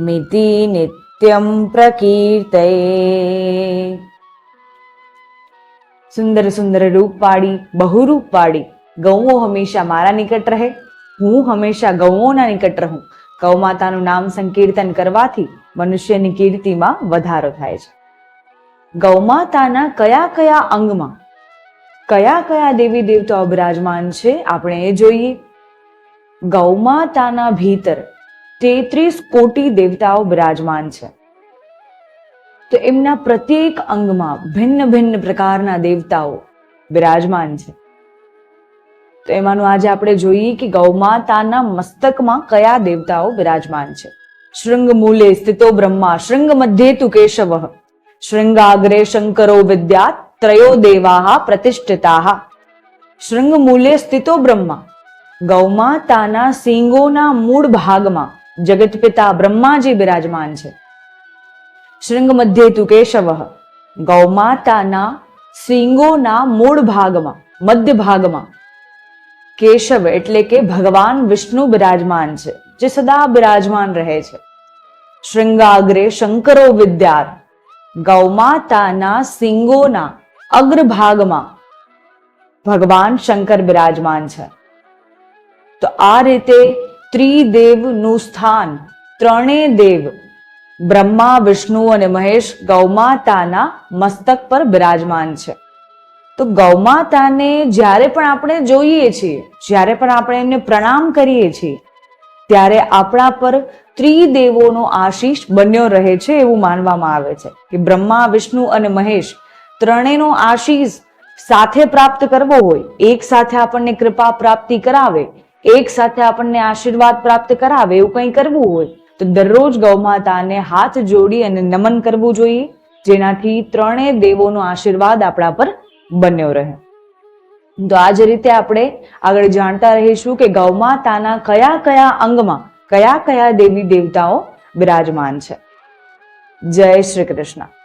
મિતિ નિત્યમ પ્રકીર્તયે સુંદર સુંદર રૂપ વાળી બહુરૂપ વાળી ગૌઓ હંમેશા મારા નિકટ રહે હું હંમેશા ગૌઓના નિકટ રહું ગૌમાતાનું નામ સંકીર્તન કરવાથી મનુષ્યની કીર્તિમાં વધારો થાય છે. ગૌમાતાના કયા કયા અંગમાં, કયા કયા દેવી દેવતાઓ બિરાજમાન છે, આપણે એ જોઈએ. ગૌમાતાના ભીતર તેત્રીસ કોટી દેવતાઓ બિરાજમાન છે. તો એમના પ્રત્યેક અંગમાં ભિન્ન ભિન્ન પ્રકારના દેવતાઓ બિરાજમાન છે. તો એમાંનું આજે આપણે જોઈએ કે ગૌમાતાના મસ્તકમાં કયા દેવતાઓ બિરાજમાન છે. શૃંગ મૂલે સ્થિતો બ્રહ્મા શૃંગ મધ્યે તુ કેશવ, શૃંગાગ્રે શંકરો વિદ્યા ત્રયો દેવાહા પ્રતિષ્ઠિતા શૃંગ મૂલે સ્થિતો બ્રહ્મા, ગૌમાતાના સિંગોના મૂળ ભાગમાં જગત પિતા બ્રહ્માજી બિરાજમાન છે. શૃંગ મધ્યે તુ ગૌમાતાના સિંગોના મૂળ ભાગમાં, મધ્ય ભાગમાં. કેશવ એટલે કે ભગવાન વિષ્ણુ બિરાજમાન છે, જે સદા બિરાજમાન રહે છે. શૃંગાગ્રે શંકરો વિદ્યાર, ગૌમાતાના સિંગોના અગ્રભાગમાં. ભગવાન શંકર બિરાજમાન છે. તો આ રીતે ત્રિદેવનું સ્થાન. ત્રણેય દેવ, બ્રહ્મા, વિષ્ણુ અને મહેશ ગૌમાતાના મસ્તક પર બિરાજમાન છે. તો ગૌમાતાને જ્યારે પણ આપણે જોઈએ છીએ, જ્યારે પણ આપણે એમને પ્રણામ કરીએ છીએ, ત્યારે આપણા પર ત્રિદેવોનો આશીષ બન્યો રહે છે એવું માનવામાં આવે છે કે બ્રહ્મા, વિષ્ણુ અને મહેશ ત્રણેયનો આશીષ સાથે પ્રાપ્ત કરવો હોય, એક સાથે આપણને કૃપા પ્રાપ્તિ કરાવે એક સાથે આપણને આશીર્વાદ પ્રાપ્ત કરાવે એવું કંઈ કરવું હોય, તો દરરોજ ગૌમાતાને હાથ જોડી અને નમન કરવું જોઈએ, જેનાથી ત્રણેય દેવોનો આશીર્વાદ આપણા પર બન્યો રહે. તો આ જ રીતે આપણે આગળ જાણતા રહીશું કે ગૌમાતાના કયા કયા અંગમાં કયા કયા દેવી દેવતાઓ બિરાજમાન છે. જય શ્રી કૃષ્ણ.